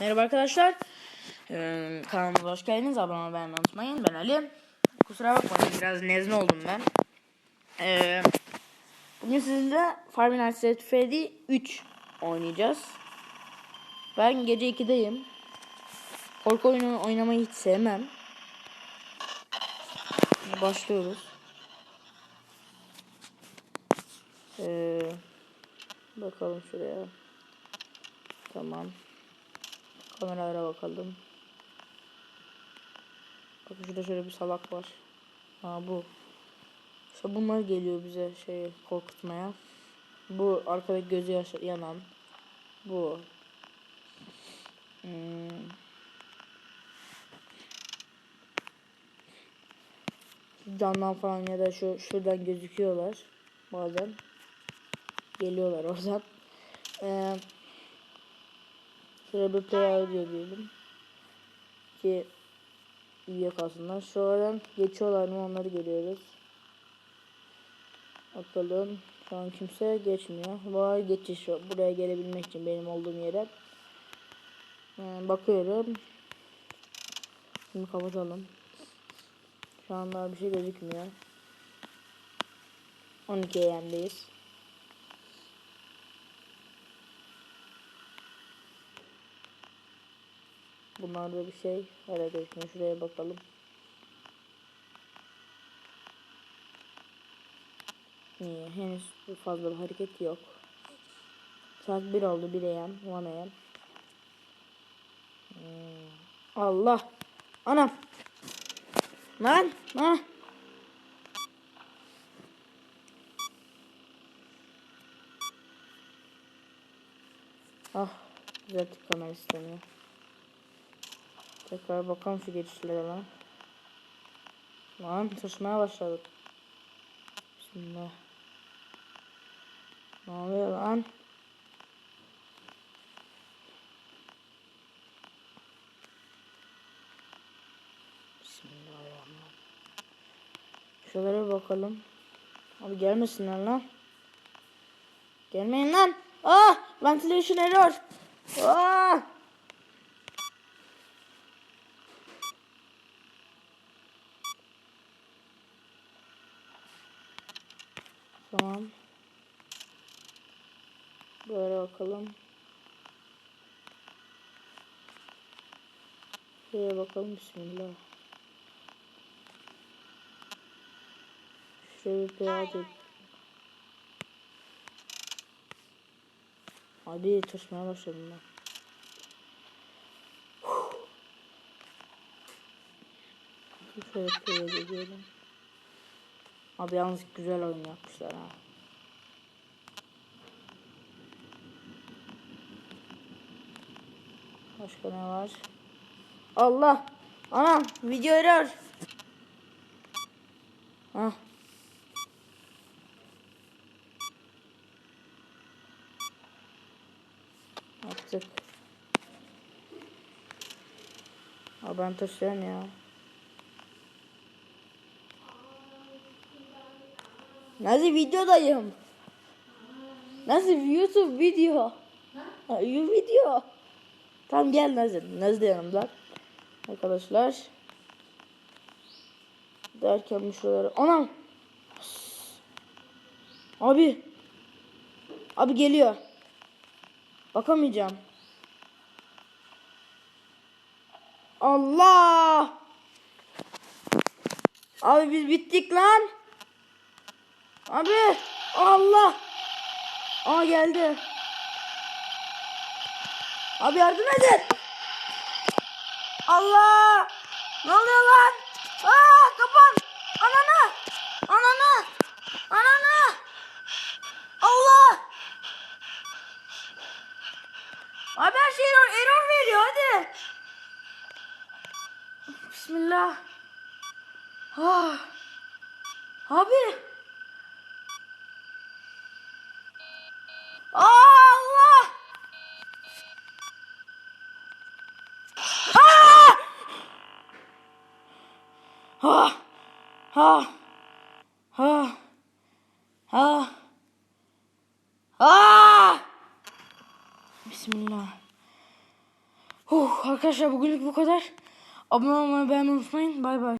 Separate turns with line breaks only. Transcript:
Merhaba arkadaşlar. Ee, kanalıma hoş geldiniz. Abone olmayı unutmayın. Ben Ali. Kusura bakmayın biraz nezle oldum ben. Ee, bugün sizinle Five Nights Freddy 3 oynayacağız. Ben gece 2'deyim. Korku oyunu oynamayı hiç sevmem. Başlıyoruz. Ee, bakalım şuraya. Tamam. Kameralara bakalım. Bakın şurada şöyle bir salak var. Ha bu. İşte bunlar geliyor bize şey korkutmaya. Bu arkadaki gözü yaş- yanan. Bu. Hmm. Camdan falan ya da şu şuradan gözüküyorlar bazen. Geliyorlar oradan. Ee, Play audio diyelim. Ki üye kalsınlar. Şu aradan geçiyorlar mı onları görüyoruz. Bakalım. Şu an kimse geçmiyor. Var geçiş. Buraya gelebilmek için benim olduğum yere. Ee, bakıyorum. Şimdi kapatalım. Şu anda bir şey gözükmüyor. 12 AM'deyiz. Bunlarda bir şey hala gözükmüyor. Şuraya bakalım. Niye? Henüz fazla bir hareket yok. Saat 1 oldu. 1 AM. 1 AM. Allah. Anam. Lan. Ha. Ah. Güzel kamera istemiyor. Tekrar bakalım şu geçişlere lan. Lan taşımaya başladık. Bismillah. Ne oluyor lan? Bismillahirrahmanirrahim. Şuralara bakalım. Abi gelmesinler lan. Gelmeyin lan. Ah! Ventilation error. Ah! Tamam. Böyle bakalım. Şuraya bakalım. Bismillah. Şöyle bir et. Abi taşmaya başladım ben. Şöyle beyaz ediyorum. Abi yalnız güzel oyun yapmışlar ha. Başka ne var? Allah! Anam video error. Hah. Yaptık. Abi ben taşıyorum ya. Nasıl videodayım? Nasıl YouTube video? Ha, you video. Tamam gel. Nazır da yanımda. Arkadaşlar. Derken şuraları. Anam. Abi. Abi geliyor. Bakamayacağım. Allah. Abi biz bittik lan. Abi Allah. Aa geldi. Abi yardım edin. Allah. Ne oluyor lan? Aa kapan. Ananı. Ananı. Ananı. Allah. Abi her şey error, error veriyor hadi. Bismillah. Ah. Abi. Allah! Ah! Ha! Ha! Ha! Ha! Ha! Bismillah. Huh, arkadaşlar bugünlük bu kadar. Abone olmayı beğenmeyi unutmayın. Bay bay.